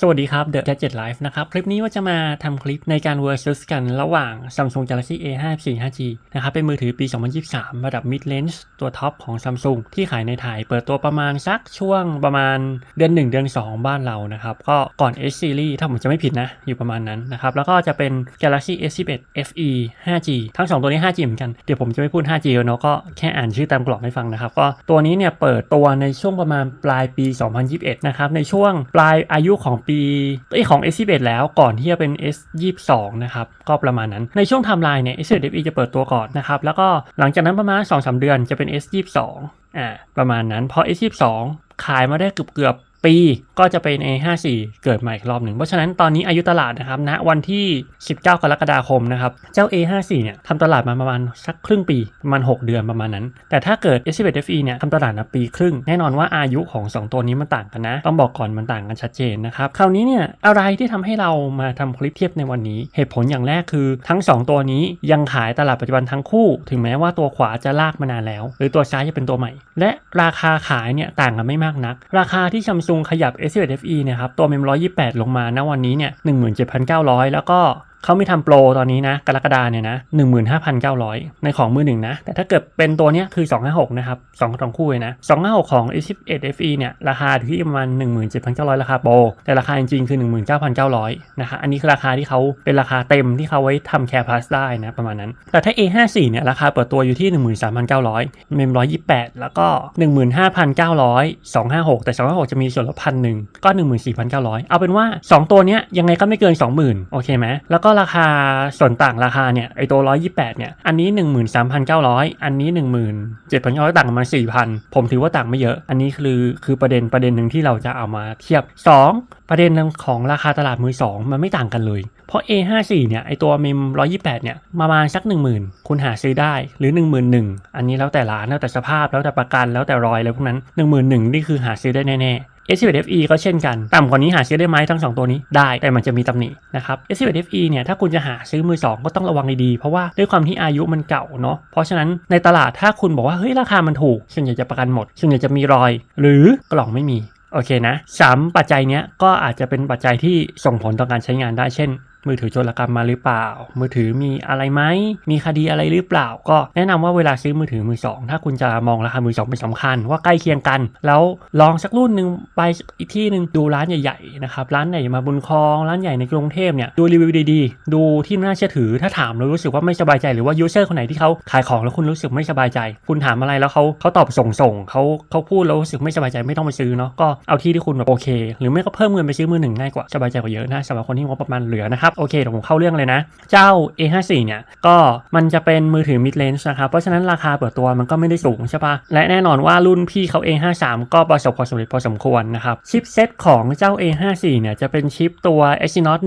สวัสดีครับ The Gadget Life นะครับ คลิปนี้ว่าจะมาทำคลิปในการ versus กันระหว่าง Samsung Galaxy A 5 4 5G นะครับ เป็นมือถือปี 2023 ระดับ mid range ตัวท็อปของ Samsung ที่ขายในไทย เปิดตัวประมาณสักช่วงประมาณเดือน 1 เดือน 2 บ้านเรานะครับ ก็ก่อน S series ถ้าผมจะไม่ผิดนะ อยู่ประมาณนั้นนะครับ แล้วก็จะเป็น Galaxy S11 FE 5G ทั้ง 2 ตัวนี้ 5G เหมือนกัน เดี๋ยวผมจะไม่พูด 5G แล้วเนาะก็แค่อ่านชื่อตามกล่องให้ฟังนะครับ ก็ตัวนี้เนี่ยเปิดตัวในช่วงประมาณปลายปี 2021 นะครับ ในช่วงปลายอายุของปีไอของ S21 แล้วก่อนที่จะเป็น S22 นะครับก็ประมาณนั้นในช่วงไทม์ไลน์เนี่ย S21e จะเปิดตัวก่อนนะครับแล้วก็หลังจากนั้นประมาณ 2-3 เดือนจะเป็น S22 อ่าประมาณนั้นพอ S22 ขายมาได้เกือบเกือบ ปีก็จะเป็น A54 เกิดใหม่อีกรอบหนึ่ง เพราะฉะนั้นตอนนี้อายุตลาดนะครับณวันที่ 19 กรกฎาคมนะครับ เจ้า A54 เนี่ยทำตลาดมาประมาณสักครึ่งปีประมาณ 6 เดือนประมาณนั้น แต่ถ้าเกิด S11 FE เนี่ยทำตลาดมาปีครึ่ง แน่นอนว่าอายุของ 2 ตัวนี้มันต่างกันนะ ต้องบอกก่อนมันต่างกันชัดเจนนะครับคราวนี้เนี่ยอะไรที่ทำให้เรามาทำคลิปเทียบในวันนี้ เหตุผลอย่างแรกคือทั้ง 2 ตัวนี้ยังขายตลาดปัจจุบันทั้งคู่ ถึงแม้ว่าตัวขวาจะลากมานานแล้ว หรือตัวซ้ายจะเป็นตัวใหม่ และราคาขายเนี่ยต่างกันไม่มากนัก ราคาที่ซัมซุงงขยับ S11 FE เนี่ยครับตัวเมม128 ลงมาณวันนี้เนี่ย17,900 แล้วก็ เขาม่ทำโปรตอนนี้นะ กรกฎาเนี่ยนะ15,900ในของมือหนึ่งนะ แต่ถ้าเกิดเป็นตัวเนี้ยคือ256นะครับ2สองคู่เลยนะ256ของ A11 FE เนี่ย ราคาอยู่ที่ประมาณ17,900ราคาโปรแต่ราคาจริงๆคือ19,900นะคะอันนี้คือราคาที่เขาเป็นราคาเต็มที่เขาไว้ทำ Care Plus ได้นะประมาณนั้น แต่ถ้า A54 เนี่ยราคาเปิดตัวอยู่ที่13,900เมม128แล้วก็15,900 256แต่256จะมีส่วนลดพันหนึ่งก็14,900เอาเป็นว่า2ตัวเนี้ยยังไงก็ไม่เกิน20,000โอเคไหมแล้วกก็ราคาส่วนต่างราคาเนี่ยไอตัว 128 เนี่ย อันนี้ 13,900 อันนี้ 17,900 ต่างกันมา4,000 ผมถือว่าต่างไม่เยอะ อันนี้คือคือประเด็นประเด็นหนึ่งที่เราจะเอามาเทียบ 2 ประเด็นของราคาตลาดมือ 2 มันไม่ต่างกันเลย เพราะ A54 เนี่ยไอตัวเมม128 เนี่ยประมาณสัก 10,000 คุณหาซื้อได้หรือ 11,000 อันนี้แล้วแต่ร้านแล้วแต่สภาพแล้วแต่ประกันแล้วแต่รอยอะไรพวกนั้น 11,000 นี่คือหาซื้อได้แน่ๆ S11 FE ก็เช่นกัน ต่ำกว่านี้หาซื้อได้ไหมทั้ง 2 ตัวนี้ได้แต่มันจะมีตำหนินะครับ S11 FE เนี่ยถ้าคุณจะหาซื้อมือ 2 ก็ต้องระวังดีๆ เพราะว่าด้วยความที่อายุมันเก่าเนาะเพราะฉะนั้นในตลาดถ้าคุณบอกว่าเฮ้ยราคามันถูกส่วนใหญ่จะประกันหมดส่วนใหญ่จะมีรอย หรือกล่องไม่มีโอเคนะสามปัจจัยเนี้ยก็อาจจะเป็นปัจจัยที่ส่งผลต่อการใช้งานได้เช่น มือถือโจรกรรมมาหรือเปล่า มือถือมีอะไรไหม มีคดีอะไรหรือเปล่า ก็แนะนำว่าเวลาซื้อมือถือมือสองถ้าคุณจะมองราคามือสองเป็นสำคัญ ว่าใกล้เคียงกัน แล้วลองสักรุ่นหนึ่งไปอีกที่หนึ่งดูร้านใหญ่ๆนะครับร้านไหนมาบุญคลองร้านใหญ่ในกรุงเทพเนี่ยดูรีวิวดีๆ ดูที่น่าเชื่อถือถ้าถามแล้วรู้สึกว่าไม่สบายใจหรือว่ายูเซอร์คนไหนที่เขาขายของแล้วคุณรู้สึกไม่สบายใจ คุณถามอะไรแล้วเขาเขาตอบส่งส่งเขาเขาพูดแล้วรู้สึกไม่สบายใจไม่ต้องไปซื้อเนาะก็เอาที่ที่คุณแบบโอเค หรือไม่ก็เพิ่มเงินไปซื้อมือหนึ่งง่ายกว่าสบายใจกว่าเยอะนะสำหรับคนที่งบประมาณเหลือนะครับโอเคเดี๋ยวผมเข้าเรื่องเลยนะ เจ้า A54 เนี่ยก็มันจะเป็นมือถือ mid range นะครับ เพราะฉะนั้นราคาเปิดตัวมันก็ไม่ได้สูงใช่ปะและแน่นอนว่ารุ่นพี่เขา A53 ก็ประสบความสำเร็จพอสมควรนะครับชิปเซตของเจ้า A54 เนี่ยจะเป็นชิปตัว Exynos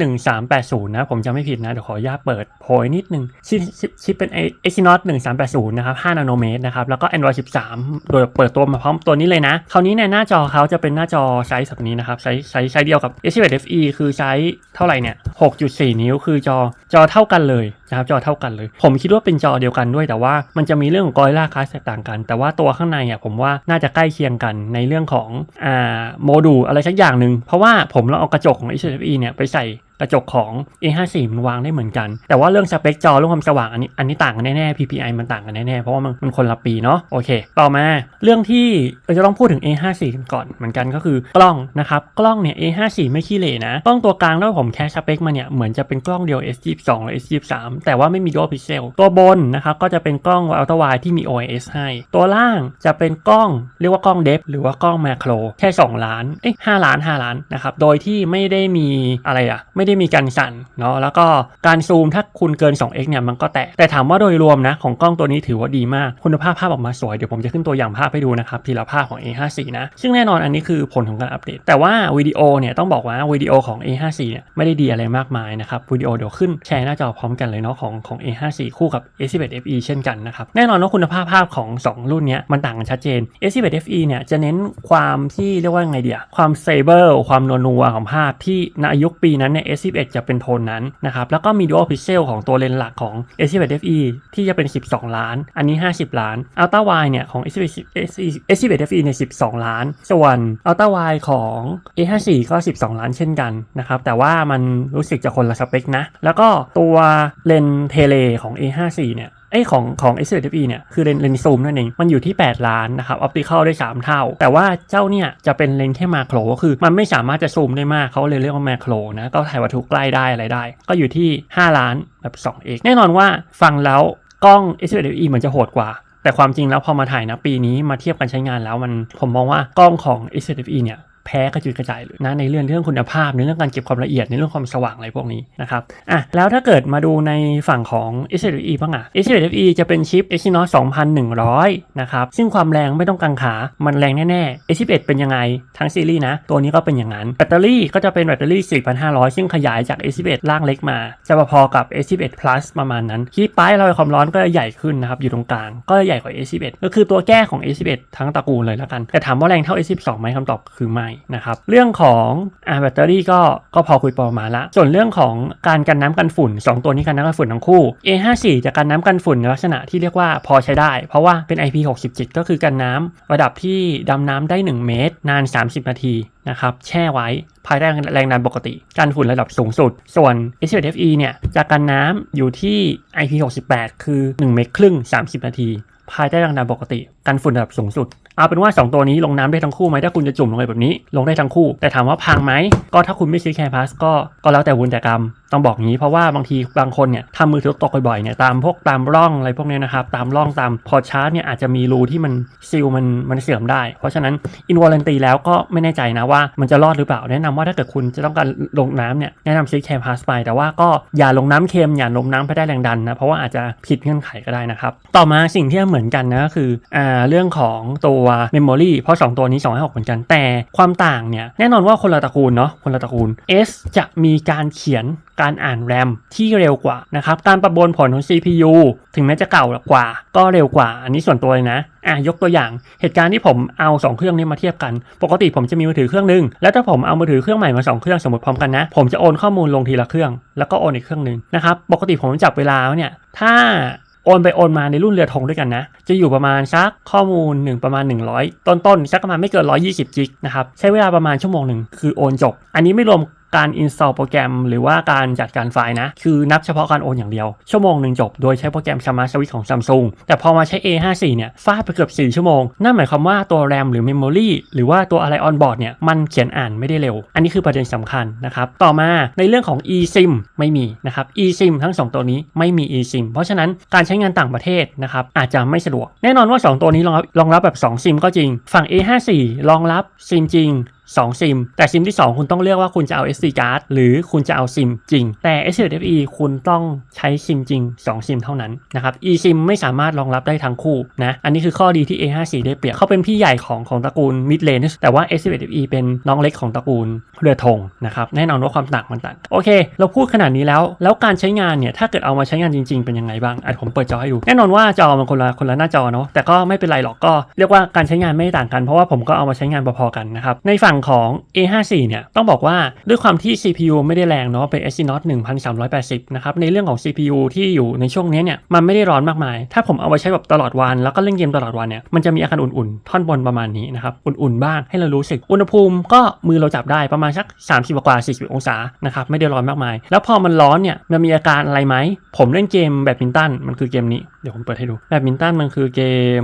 1380 นะ ผมจะไม่ผิดนะเดี๋ยวขออนุญาตเปิดโพยนิดนึงชิปชิปชิปเป็น Exynos 1380 นะครับ 5 นาโนเมตรนะครับแล้วก็ Android 13 โดยเปิดตัวมาพร้อมตัวนี้เลยนะคราวนี้เนี่ยหน้าจอเขาจะเป็นหน้าจอไซส์แบบนี้นะครับไซส์ไซส์ไซส์เดียวกับ S11 FE คือไซส์เท่าไหร่เนี่ย6.4นิ้วคือจอจอเท่ากันเลยนะครับจอเท่ากันเลย ผมคิดว่าเป็นจอเดียวกันด้วยแต่ว่ามันจะมีเรื่องของกอยล่าคลาสแตกต่างกัน แต่ว่าตัวข้างในอะผมว่าน่าจะใกล้เคียงกันในเรื่องของอ่าโมดูลอะไรสักอย่างหนึ่งเพราะว่าผมลองเอากระจกของ S11 FE เนี่ยไปใส่ กระจกของ A54 มันวางได้เหมือนกัน แต่ว่าเรื่องสเปคจอเรื่องความสว่างอันนี้อันนี้ต่างกันแน่ๆ PPI มันต่างกันแน่ๆ เพราะว่ามันมันคนละปีเนาะโอเค ต่อมาเรื่องที่เราจะต้องพูดถึง A54 กันก่อนเหมือนกันก็คือกล้องนะครับกล้องเนี่ย A54 ไม่ขี้เหร่นะกล้องตัวกลางแล้วผมแคสสเปคมาเนี่ยเหมือนจะเป็นกล้องเดียว S22 และ S23 แต่ว่าไม่มี dual pixel ตัวบนนะครับก็จะเป็นกล้อง ultra wide ที่มี OIS ให้ ตัวล่างจะเป็นกล้องเรียกว่ากล้อง depth หรือว่ากล้อง macro แค่ 2 ล้านเอ้ย5ล้าน 5 ล้านนะครับโดยที่ไม่ได้มีอะไรอะไม่ได้มีการสั่นเนาะแล้วก็การซูมถ้าคุณเกิน 2x เนี่ยมันก็แตะแต่ถามว่าโดยรวมนะของกล้องตัวนี้ถือว่าดีมากคุณภาพภาพออกมาสวยเดี๋ยวผมจะขึ้นตัวอย่างภาพให้ดูนะครับทีละภาพของ A54 นะซึ่งแน่นอนอันนี้คือผลของการอัปเดต แต่ว่าวิดีโอเนี่ยต้องบอกว่าวิดีโอของ A54 เนี่ยไม่ได้ดีอะไรมากมายนะครับวิดีโอเดี๋ยวขึ้นแชร์หน้าจอพร้อมกันเลยเนาะของของ A54 คู่กับ A11 FE เช่นกันนะครับแน่นอนว่าคุณภาพภาพของ 2 รุ่นเนี้ยมันต่างกันชัดเจน A11 FE เนี่ยจะเน้นความที่เรียกว่าไงเดียความเซเบอร์ความนัวๆของภาพที่ในยุคปีนั้นเนี่ย S11 จะเป็นโทนนั้นนะครับ แล้วก็มี Dual Pixel ของตัวเลนส์หลักของ S11 FE ที่จะเป็น 12 ล้าน อันนี้ 50 ล้าน Ultra Wide เนี่ยของ S11 S11 FE เนี่ย12 ล้าน ส่วน Ultra Wide ของ A54 ก็ 12 ล้านเช่นกันนะครับ แต่ว่ามันรู้สึกจะคนละสเปคนะ แล้วก็ตัวเลนส์เทเลของ A54 เนี่ย ไอของของ s อ f e เนี่ยคือเลนเลนซูมนั่นเอง มันอยู่ที่ 8 ล้านนะครับออปติคอลได้ 3 เท่า แต่ว่าเจ้าเนี่ยจะเป็นเลนแค่มาโครก็คือ มันไม่สามารถจะซูมได้มากเขาเลยเรียกว่ามาโครนะก็ถ่ายวัตถุใกล้ได้อะไรได้ ก็อยู่ที่ 5 ล้านแบบ 2x แน่นอนว่าฟังแล้วกล้อง s อ f e เหมือนจะโหดกว่าแต่ความจริงแล้วพอมาถ่ายนะปีนี้มาเทียบกันใช้งานแล้วมันผมมองว่ากล้องของ s อ f e เนี่ย แพ้กระจุยกระจายเลยนะในเรื่องเรื่องคุณภาพในเรื่องการเก็บความละเอียดในเรื่องความสว่างอะไรพวกนี้นะครับอะแล้วถ้าเกิดมาดูในฝั่งของ s อ f e บ้างอะ s อ f e จะเป็นชิป Exynos 2100 นะครับ ซึ่งความแรงไม่ต้องกังขา มันแรงแน่ๆ S11 เป็นยังไง ทั้งซีรีส์นะ ตัวนี้ก็เป็นอย่างนั้น แบตเตอรี่ก็จะเป็นแบตเตอรี่ 4,500 ซึ่งขยายจาก S11 ล่างเล็กมา จะพอๆกับ S11 Plus ประมาณนั้น คีป้ายระบายความร้อนก็ใหญ่ขึ้นนะครับ อยู่ตรงกลาง ก็ใหญ่กว่า S11 ก็คือตัวแก้ของ S11 ทั้งตระกูลเลยแล้วกัน แต่ถามว่าแรงเท่า S12 ไหมคำตอบคือไม่นะครับเรื่องของอ่าแบตเตอรี่ก็ก็พอคุยประมาณละ ส่วนเรื่องของการกันน้ำกันฝุ่น 2 ตัวนี้กันน้ำกันฝุ่นทั้งคู่ A54 จะกันน้ำกันฝุ่นในลักษณะที่เรียกว่าพอใช้ได้ เพราะว่าเป็น IP67 ก็คือกันน้ำระดับที่ดำน้ำได้ 1 เมตร นาน 30 นาทีนะครับแช่ไว้ภายใต้แรงดันปกติกันฝุ่นระดับสูงสุด ส่วน s 1 f e เนี่ยจะกันน้ำอยู่ที่ IP68 คือ 1 เมตรครึ่ง 30 นาที ภายใต้แรงดันปกติ กันฝุ่นระดับสูงสุด เอาเป็นว่า 2 ตัวนี้ลงน้ำได้ทั้งคู่ไหมถ้าคุณจะจุ่มลงไปแบบนี้ลงได้ทั้งคู่ แต่ถามว่าพังไหมก็ถ้าคุณไม่ซื้อแคร์พาสก็ก็แล้วแต่วุญแต่กรรม ต้องบอกงี้เพราะว่าบางทีบางคนเนี่ยทำมือถือตกบ่อยๆเนี่ยตามพวกตามร่องอะไรพวกนี้นะครับตามร่องตามพอชาร์จเนี่ยอาจจะมีรูที่มันซิลมันมันเสื่อมได้ เพราะฉะนั้นอินวอลเลนตีแล้วก็ไม่แน่ใจนะว่ามันจะรอดหรือเปล่า แนะนำว่าถ้าเกิดคุณจะต้องการลงน้ำเนี่ยแนะนำซื้อแคร์พาสไป แต่ว่าก็อย่าลงน้ำเค็มอย่าลงน้ำไปได้แรงดันนะเพราะว่าอาจจะผิดเงื่อนไขก็ได้นะครับต่อมาสิ่งที่เหมือนกันนะก็คืออ่าเรื่องของตัวเมมโมรีเพราะ 2 ตัวนี้2 6เหมือนกันแต่ความต่างเนี่ยแน่นอนว่าคนละตระกูลเนาะคนละตระกูล S จะมีการเขียนการอ่านแรมที่เร็วกว่านะครับการประมวลผลของ CPU ถึงแม้จะเก่ากว่า ก็เร็วกว่า อันนี้ส่วนตัวเลยนะอะยกตัวอย่างเหตุการณ์ที่ผมเอา 2 เครื่องนี้มาเทียบกัน ปกติผมจะมีมือถือเครื่องนึง แล้วถ้าผมเอามือถือเครื่องใหม่มา 2 เครื่องสมมติพร้อมกันนะ ผมจะโอนข้อมูลลงทีละเครื่อง แล้วก็โอนอีกเครื่องนึงนะครับปกติผมจับเวลาเนี่ยถ้าโอนไปโอนมาในรุ่นเรือธงด้วยกันนะ จะอยู่ประมาณสักข้อมูลหนึ่งประมาณ 100 ต้นๆสักประมาณไม่เกิน 120 จิกนะครับ ใช้เวลาประมาณชั่วโมงหนึ่งคือโอนจบ อันนี้ไม่รวม การ install โปรแกรมหรือว่าการจัดการไฟล์นะ คือนับเฉพาะการโอนอย่างเดียว ชั่วโมงหนึ่งจบ โดยใช้โปรแกรม Smart Switch ของ Samsung แต่พอมาใช้ A54 เนี่ยฟาดไปเกือบ 4 ชั่วโมง นั่นหมายความว่าตัว RAM หรือ Memory หรือว่าตัวอะไร on board เนี่ยมันเขียนอ่านไม่ได้เร็ว อันนี้คือประเด็นสำคัญนะครับ ต่อมาในเรื่องของ eSIM ไม่มีนะครับ eSIM ทั้ง 2 ตัวนี้ไม่มี eSIM เพราะฉะนั้นการใช้งานต่างประเทศนะครับอาจจะไม่สะดวก แน่นอนว่า 2 ตัวนี้รองรับรองรับแบบ 2 ซิมก็จริง ฝั่ง A54 รองรับซิมจริง 2 ซิม แต่ซิมที่ 2 คุณต้องเลือกว่าคุณจะเอา SD card หรือคุณจะเอาซิมจริง แต่ S7FE คุณต้องใช้ซิมจริง 2 ซิมเท่านั้นนะครับ eSIM ไม่สามารถรองรับได้ทั้งคู่นะ อันนี้คือข้อดีที่ A54 ได้เปรียบเขาเป็นพี่ใหญ่ของของตระกูล mid range แต่ว่า S7FE เป็นน้องเล็กของตระกูลเรือธงนะครับ แน่นอนว่าความต่างมันต่าง โอเค เราพูดขนาดนี้แล้ว แล้วการใช้งานเนี่ย ถ้าเกิดเอามาใช้งานจริง ๆ เป็นยังไงบ้างอะผมเปิดจอให้ดู แน่นอนว่าจอมันคนละคนละหน้าจอเนาะ แต่ก็ไม่เป็นไรหรอก ก็เรียกว่าการใช้งานไม่ต่างกัน เพราะว่าผมก็เอามาใช้งานพอๆกันนะครับ ในฝั่งของ A54 เนี่ยต้องบอกว่าด้วยความที่ CPU ไม่ได้แรงเนาะเป็น Exynos 1380 นะครับ ในเรื่องของ CPU ที่อยู่ในช่วงนี้เนี่ยมันไม่ได้ร้อนมากมาย ถ้าผมเอาไว้ใช้แบบตลอดวัน แล้วก็เล่นเกมตลอดวันเนี่ยมันจะมีอาการอุ่นๆ ท่อนบนประมาณนี้นะครับ อุ่นๆ บ้างให้เรารู้สึก อุณหภูมิก็มือเราจับได้ประมาณสัก 30กว่า40 องศานะครับไม่ได้ร้อนมากมาย แล้วพอมันร้อนเนี่ยมันมีอาการอะไรไหม ผมเล่นเกมแบดมินตันมันคือเกมนี้เดี๋ยวผมเปิดให้ดูแบดมินตันมันคือเกม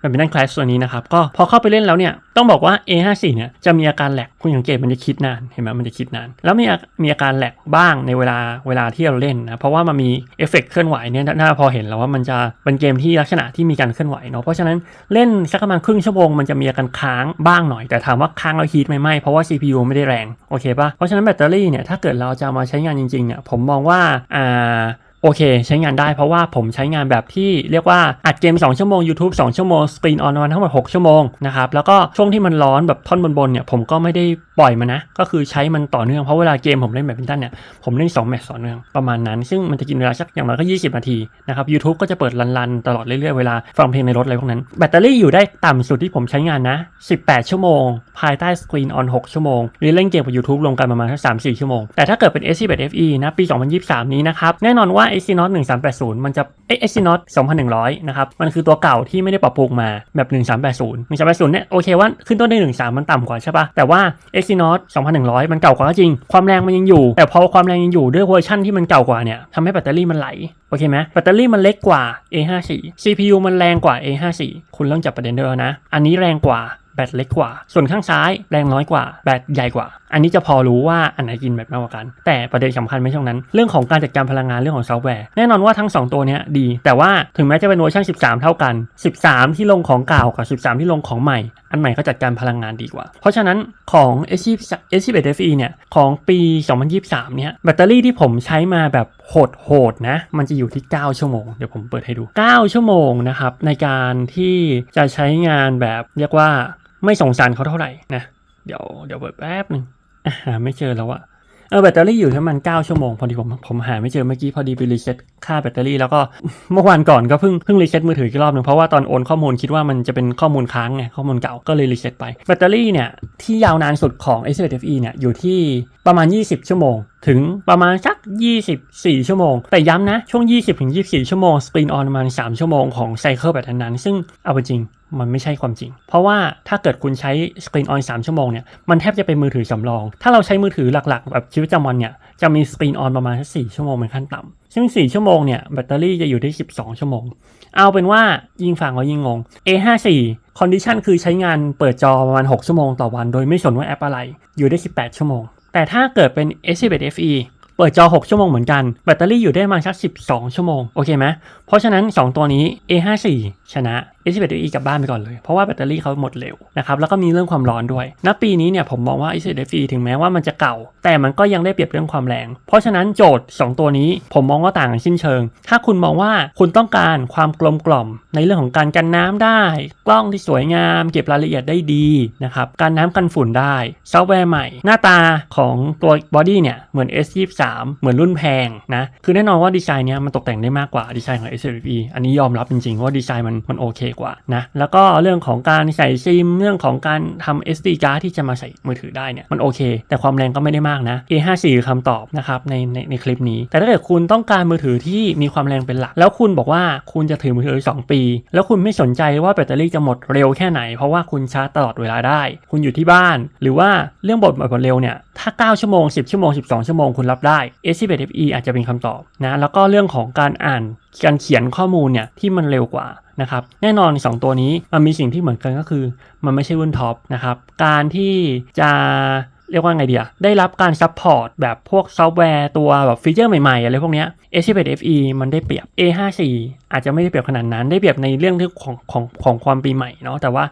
แบดมินตันคลาสตัวนี้นะครับก็พอเข้าไปเล่นแล้วเนี่ยต้องบอกว่า A54 เนี่ยจะมีอาการแหลกคุณสังเกตมันจะคิดนานเห็นไหมมันจะคิดนาน แล้วมีมีอาการแหลกบ้างในเวลาเวลาที่เราเล่นนะเพราะว่ามันมีเอฟเฟกต์เคลื่อนไหวเนี่ยน่าพอเห็นแล้วว่ามันจะเป็นเกมที่ลักษณะที่มีการเคลื่อนไหวเนาะเพราะฉะนั้นเล่นสักประมาณครึ่งชั่วโมงมันจะมีอาการค้างบ้างหน่อย แต่ถามว่าค้างแล้วฮีทไหมไม่เพราะว่า CPU ไม่ได้แรงโอเคปะเพราะฉะนั้นแบตเตอรี่เนี่ยถ้าเกิดเราจะมาใช้งานจริงๆเนี่ยผมมองว่าอ่า โอเค ใช้งานได้เพราะว่าผมใช้งานแบบที่เรียกว่าอัดเกม 2 ชั่วโมง YouTube 2 ชั่วโมงสกรีนออนวันทั้งหมด 6 ชั่วโมงนะครับแล้วก็ช่วงที่มันร้อนแบบท่อนบนๆเนี่ยผมก็ไม่ได้ ปล่อยมันนะ ก็คือใช้มันต่อเนื่อง เพราะเวลาเกมผมเล่นแบดมินตันเนี่ย ผมเล่น 2 แมตช์ต่อเนื่องประมาณนั้น ซึ่งมันจะกินเวลาสักอย่างน้อยก็ 20 นาทีนะครับ YouTube ก็จะเปิดรันๆ ตลอดเรื่อยๆ เวลาฟังเพลงในรถอะไรพวกนั้น แบตเตอรี่อยู่ได้ต่ำสุดที่ผมใช้งานนะ 18 ชั่วโมง ภายใต้สกรีนออน6ชั่วโมงหรือเล่นเกมกับ YouTube ลงกันประมาณสัก3-4ชั่วโมง แต่ถ้าเกิดเป็น s 1 1 FE นะปี 2023 นี้นะครับแน่นอนว่า Exynos 1380 มันจะเอ้ s y n o s 2100 นะครับมันคือตัวเก่าที่ไม่ได้ปรับปรุงมาแบบ 1380 1380เนี่ยโอเคว่าขึ้นต้นด้วย13 มันต่ำกว่าใช่ปะแต่ว่า Exynos 2100 มันเก่ากว่าก็จริง ความแรงมันยังอยู่ แต่พอความแรงยังอยู่ด้วยเวอร์ชันที่มันเก่ากว่าเนี่ยทำให้แบตเตอรี่มันไหล โอเคไหมแบตเตอรี่มันเล็กกว่า A54 CPU มันแรงกว่า A54 คุณเริ่มจับประเด็นได้แล้วนะ อันนี้แรงกว่า แบตเล็กกว่า ส่วนข้างซ้ายแรงน้อยกว่า แบตใหญ่กว่า อันนี้จะพอรู้ว่าอันไหนกินแบตมากกว่ากัน แต่ประเด็นสำคัญไม่ใช่ตรงนั้น เรื่องของการจัดการพลังงานเรื่องของซอฟต์แวร์ แน่นอนว่าทั้ง 2 ตัวเนี้ยดี แต่ว่าถึงแม้จะเป็นเวอร์ชัน13 เท่ากัน 13 ที่ลงของเก่ากับ 13 ที่ลงของใหม่ อันใหม่ก็จัดการพลังงานดีกว่า เพราะฉะนั้นของ S21 FE เนี่ยของปี 2023 เนี่ยแบตเตอรี่ที่ผมใช้มาแบบโหดๆนะ มันจะอยู่ที่ 9 ชั่วโมง เดี๋ยวผมเปิดให้ดู 9 ชั่วโมงนะครับในการที่จะใช้งานแบบเรียกว่า ไม่สงสารเขาเท่าไหร่นะ เดี๋ยวเดี๋ยวเปิดแป๊บหนึ่งอะหาไม่เจอแล้วอะเออแบตเตอรี่อยู่ที่มัน9ชั่วโมงพอดีผมผมหาไม่เจอเมื่อกี้พอดีไปรีเซ็ตค่าแบตเตอรี่แล้วก็เมื่อวานก่อนก็เพิ่งเพิ่งรีเซ็ตมือถืออีกรอบหนึ่งเพราะว่าตอนโอนข้อมูลคิดว่ามันจะเป็นข้อมูลค้างไงข้อมูลเก่าก็เลยรีเซ็ตไปแบตเตอรี่เนี่ยที่ยาวนานสุดของ s 1 FE เนี่ยอยู่ที่ประมาณ 20 ชั่วโมง ถึงประมาณสัก 24 ชั่วโมง แต่ย้ำนะช่วง 20ถึง24 ชั่วโมงสกรีนออนประมาณ 3 ชั่วโมงของไซเคิลแบบนั้นซึ่งเอาเป็นจริง มันไม่ใช่ความจริง เพราะว่าถ้าเกิดคุณใช้สกรีนออน3ชั่วโมงเนี่ยมันแทบจะเป็นมือถือสำรอง ถ้าเราใช้มือถือหลักๆ แบบชีวิตประจำวันเนี่ยจะมีสกรีนออนประมาณแค่4ชั่วโมงเป็นขั้นต่ำซึ่ง 4 ชั่วโมงเนี่ยแบตเตอรี่จะอยู่ที่ 12 ชั่วโมง เอาเป็นว่ายิ่งฟังก็ยิ่งงง A54 คอนดิชันคือใช้งานเปิดจอประมาณ 6 ชั่วโมงต่อวัน โดยไม่สนว่าแอปอะไร อยู่ได้ 18 ชั่วโมง แต่ถ้าเกิดเป็น S11 FE เปิดจอ 6 ชั่วโมงเหมือนกัน แบตเตอรี่อยู่ได้มาสัก 12 ชั่วโมง โอเคไหมเพราะฉะนั้น 2 ตัวนี้ A54 ชนะ S11 FE กลับบ้านไปก่อนเลย เพราะว่าแบตเตอรี่เขาหมดเร็วนะครับแล้วก็มีเรื่องความร้อนด้วยณปีนี้เนี่ยผมมองว่า S11 FE ถึงแม้ว่ามันจะเก่า แต่มันก็ยังได้เปรียบเรื่องความแรง เพราะฉะนั้นโจทย์ 2 ตัวนี้ผมมองว่าต่างกันสิ้นเชิง ถ้าคุณมองว่าคุณต้องการความกลมกล่อม ในเรื่องของการกันน้ำได้ กล้องที่สวยงาม เก็บรายละเอียดได้ดีนะครับกันน้ำกันฝุ่นได้ซอฟต์แวร์ใหม่ หน้าตาของตัวบอดี้เนี่ยเหมือน S23 เหมือนรุ่นแพงนะคือแน่นอนว่าดีไซน์เนี้ยมันตกแต่งได้มากกว่าดีไซน์ของ S11 อันนี้ยอมรับจริงๆว่าดีไซน์มันมันโอเคกว่านะแล้วก็เรื่องของการใส่ซิม เรื่องของการทำ SD card ที่จะมาใส่มือถือได้เนี่ยมันโอเค แต่ความแรงก็ไม่ได้มากนะ A54 คือคำตอบนะครับในในในคลิปนี้ แต่ถ้าเกิดคุณต้องการมือถือที่มีความแรงเป็นหลัก แล้วคุณบอกว่าคุณจะถือมือถือ 2 ปี แล้วคุณไม่สนใจว่าแบตเตอรี่จะหมดเร็วแค่ไหน เพราะว่าคุณชาร์จตลอดเวลาได้ คุณอยู่ที่บ้าน หรือว่าเรื่องบทหมดเร็วเนี่ยถ้า 9 ชั่วโมง 10 ชั่วโมง 12 ชั่วโมงคุณรับได้ S11 FE อาจจะเป็นคำตอบนะแล้วก็เรื่องของการอ่านการเขียนข้อมูลเนี่ยที่มันเร็วกว่า นะครับแน่นอน 2 ตัวนี้มันมีสิ่งที่เหมือนกันก็คือ มันไม่ใช่รุ่นท็อปนะครับการที่จะเรียกว่าไงเดียได้รับการซัพพอร์ตแบบพวกซอฟต์แวร์ตัวแบบฟีเจอร์ใหม่ๆ อะไรพวกเนี้ย S11 FE มันได้เปรียบ A54 อาจจะไม่ได้เปรียบขนาดนั้น ได้เปรียบในเรื่องที่ของของของความปีใหม่เนาะแต่ว่า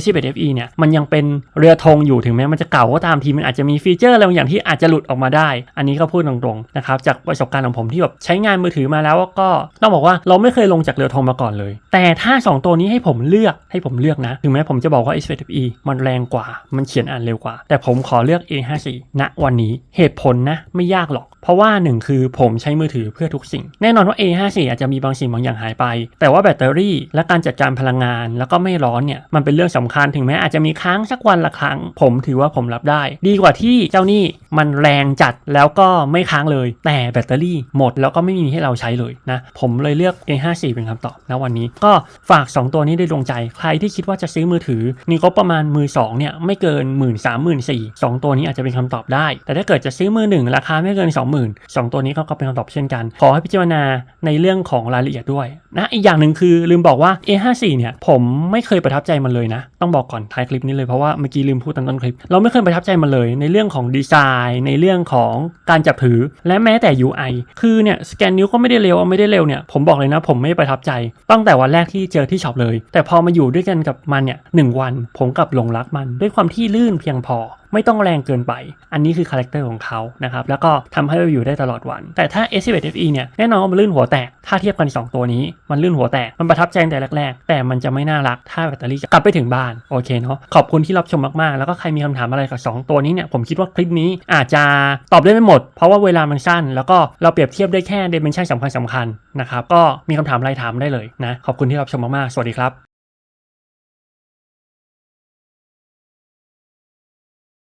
S11 FE เนี่ยมันยังเป็นเรือธงอยู่ถึงแม้มันจะเก่าก็ตามทีมันอาจจะมีฟีเจอร์อะไรบางอย่างที่อาจจะหลุดออกมาได้ อันนี้ก็พูดตรงๆนะครับจากประสบการณ์ของผมที่แบบใช้งานมือถือมาแล้วก็ต้องบอกว่าเราไม่เคยลงจากเรือธงมาก่อนเลย แต่ถ้า 2 ตัวนี้ให้ผมเลือกให้ผมเลือกนะ ถึงแม้ผมจะบอกว่า S11 FE มันแรงกว่า มันเขียนอ่านเร็วกว่า แต่ผมขอเลือก A54 ณวันนี้เหตุผลนะไม่ยากหรอก เพราะว่าหนึ่งคือผมใช้มือถือเพื่อทุกสิ่ง แน่นอนว่า A54 อาจจะมีบางสิ่งบางอย่างหายไป แต่ว่าแบตเตอรี่ และการจัดการพลังงาน แล้วก็ไม่ร้อนเนี่ยมันเป็นเรื่องสำคัญถึงแม้อาจจะมีค้างสักวันละครั้ง ผมถือว่าผมรับได้ ดีกว่าที่เจ้านี่มันแรงจัดแล้วก็ไม่ค้างเลย แต่แบตเตอรี่หมดแล้วก็ไม่มีให้เราใช้เลยนะผมเลยเลือก A54 เป็นคำตอบนะวันนี้ ก็ฝาก 2 ตัวนี้ด้วยดวงใจ ใครที่คิดว่าจะซื้อมือถือมีงบประมาณมือ2เนี่ยไม่เกิน 1 3 0 0 0 0 4 0 0ตัวนี้อาจจะเป็นคำตอบได้ แต่ถ้าเกิดจะซื้อมือหนึ่งราคาไม่เกิน 20,000 2 ตัวนี้ก็เป็นคำตอบเช่นกัน ขอให้พิจารณาในเรื่องของรายละเอียดด้วยนะอีกอย่างหนึ่งคือลืมบอกว่า A54 เนี่ยผมไม่เคยประทับใจมันเลยนะ ต้องบอกก่อนท้ายคลิปนี้เลยเพราะว่าเมื่อกี้ลืมพูดตอนต้นคลิป เราไม่เคยประทับใจมันเลย ในเรื่องของดีไซน์ในเรื่องของการจับถือและแม้แต่ UI คือเนี่ยสแกนนิ้วก็ไม่ได้เร็วไม่ได้เร็วเนี่ยผมบอกเลยนะผมไม่ประทับใจ ตั้งแต่วันแรกที่เจอที่ช็อปเลย แต่พอมาอยู่ด้วยกันกับมันเนี่ยหนึ่งวัน ผมกลับหลงรักมันด้วยความที่ลื่นเพียงพอ ไม่ต้องแรงเกินไป อันนี้คือคาแรคเตอร์ของเขานะครับ แล้วก็ทำให้เราอยู่ได้ตลอดวัน แต่ถ้า S11FE เนี่ย แน่นอนว่ามันลื่นหัวแตก ถ้าเทียบกัน 2 ตัวนี้ มันลื่นหัวแตก มันประทับใจงแต่แรก ๆ แต่มันจะไม่น่ารัก ถ้าแบตเตอรี่กลับไปถึงบ้าน โอเคเนาะ ขอบคุณที่รับชมมาก ๆ แล้วก็ใครมีคำถามอะไรกับ 2 ตัวนี้เนี่ย ผมคิดว่าคลิปนี้อาจจะตอบได้ไม่หมด เพราะว่าเวลามันสั้น แล้วก็เราเปรียบเทียบได้แค่เดเมนชั่นสำคัญๆนะครับ ก็มีคำถามอะไรถามได้เลยนะ ขอบคุณที่รับชมมากๆ สวัสดีครับ